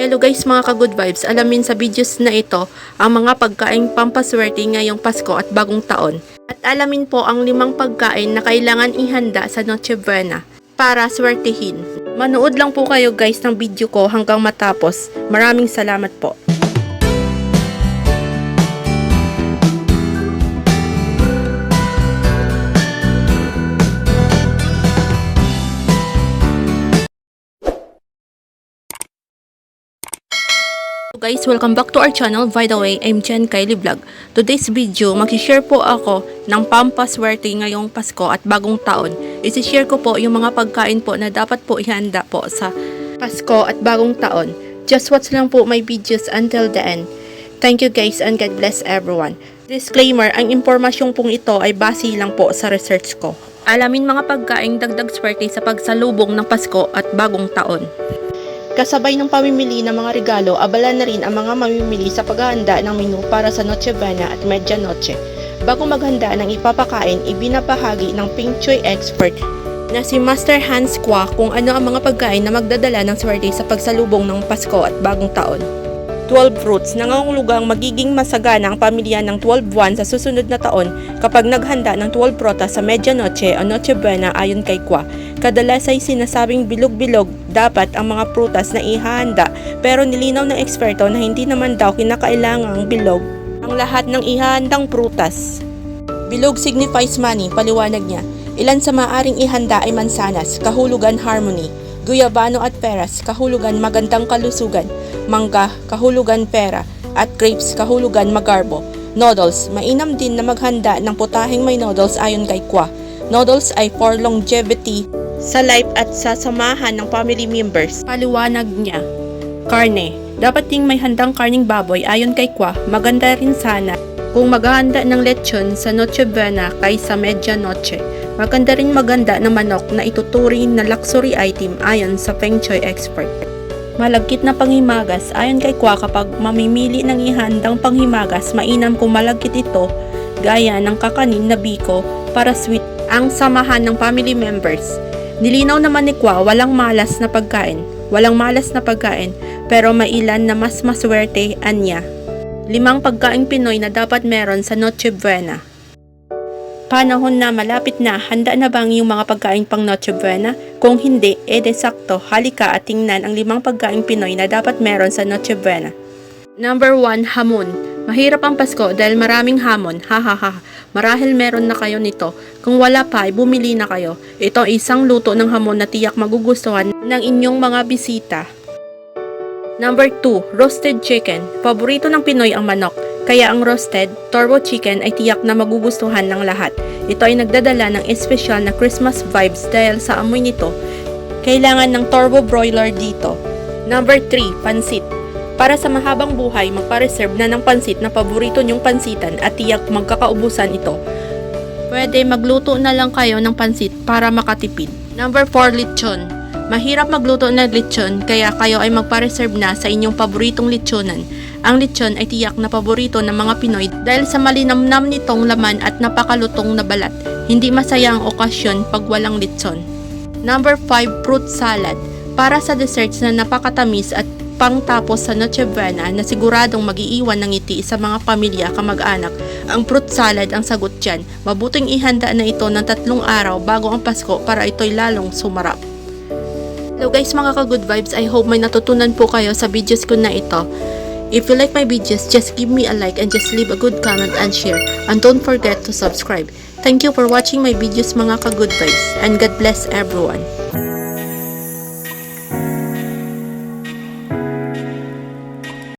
Hello guys mga ka-good vibes, alamin sa videos na ito ang mga pagkain pampaswerte ngayong Pasko at bagong taon. At alamin po ang limang pagkain na kailangan ihanda sa Noche Buena para swertihin. Manood lang po kayo guys ng video ko hanggang matapos. Maraming salamat po. Guys, welcome back to our channel. By the way, I'm Jen Kylie Vlog. Today's video, mag-share po ako ng pampaswerte ngayong Pasko at bagong taon. Isi-share ko po yung mga pagkain po na dapat po ihanda po sa Pasko at bagong taon. Just watch lang po my videos until the end. Thank you guys and God bless everyone. Disclaimer, ang impormasyong pong ito ay base lang po sa research ko. Alamin mga pagkaing dagdag swerte sa pagsalubong ng Pasko at bagong taon. Kasabay ng pamimili ng mga regalo, abala na rin ang mga mamimili sa paghahanda ng menu para sa Noche Buena at Medianoche. Bago maghanda ng ipapakain, ibinabahagi ng Pink Choy expert na si Master Hans Kwa kung ano ang mga pagkain na magdadala ng swerte sa pagsalubong ng Pasko at bagong taon. 12 fruits, nangangulugang magiging masagana ang pamilya ng 12 buwan sa susunod na taon kapag naghanda ng 12 protas sa Medianoche o Noche Buena ayon kay Kwa. Kadalas ay sinasabing bilog-bilog dapat ang mga prutas na ihahanda pero nilinaw ng eksperto na hindi naman daw kinakailangang bilog ang lahat ng ihahandang prutas. Bilog signifies money, paliwanag niya. Ilan sa maaring ihanda ay mansanas, kahulugan harmony, guyabano at peras, kahulugan magandang kalusugan, mangga, kahulugan pera, at grapes, kahulugan magarbo. Noodles, mainam din na maghanda ng putahing may noodles ayon kay Kwa. Noodles ay for longevity sa life at sa samahan ng family members. Paliwanag niya. Karne, dapat ding may handang karning baboy ayon kay Kwa, maganda rin sana kung maghahanda ng lechon sa Noche Buena kaysa Medianoche. Maganda rin maganda ng manok na ituturing na luxury item ayon sa Feng Shui expert. Malagkit na panghimagas ayon kay Kwa kapag mamimili ng ihandang panghimagas, mainam kung malagkit ito gaya ng kakanin na biko para sweet ang samahan ng family members. Nilinaw naman ni Kwa walang malas na pagkain. Walang malas na pagkain pero mailan na mas maswerte anya. Limang pagkaing Pinoy na dapat meron sa Noche Buena. Panahon na malapit na, handa na bang yung mga pagkain pang Noche Buena? Kung hindi, ede sakto, halika at tingnan ang limang pagkaing Pinoy na dapat meron sa Noche Buena. Number 1, hamon. Mahirap ang Pasko dahil maraming hamon. Ha ha ha. Marahil meron na kayo nito. Kung wala pa, bumili na kayo. Ito isang luto ng hamon na tiyak magugustuhan ng inyong mga bisita. Number 2, roasted chicken. Paborito ng Pinoy ang manok. Kaya ang roasted, turbo chicken ay tiyak na magugustuhan ng lahat. Ito ay nagdadala ng espesyal na Christmas vibes dahil sa amoy nito. Kailangan ng turbo broiler dito. Number 3, pansit. Para sa mahabang buhay, magpa-reserve na ng pansit na paborito niyong pansitan at tiyak magkakaubusan ito. Pwede magluto na lang kayo ng pansit para makatipid. Number 4, lechon. Mahirap magluto ng lechon kaya kayo ay magpa-reserve na sa inyong paboritong lechonan. Ang lechon ay tiyak na paborito ng mga Pinoy dahil sa malinamnam nitong laman at napakalutong na balat. Hindi masaya ang okasyon pag walang lechon. Number 5, fruit salad. Para sa desserts na napakatamis at pangtapos sa Noche Buena na siguradong magiiwan ng ngiti sa mga pamilya kamag-anak, ang fruit salad ang sagot dyan. Mabuting ihanda na ito ng tatlong araw bago ang Pasko para ito'y lalong sumarap. Hello guys mga ka-good vibes, I hope may natutunan po kayo sa videos ko na ito. If you like my videos, just give me a like and just leave a good comment and share. And don't forget to subscribe. Thank you for watching my videos mga ka-good vibes and God bless everyone.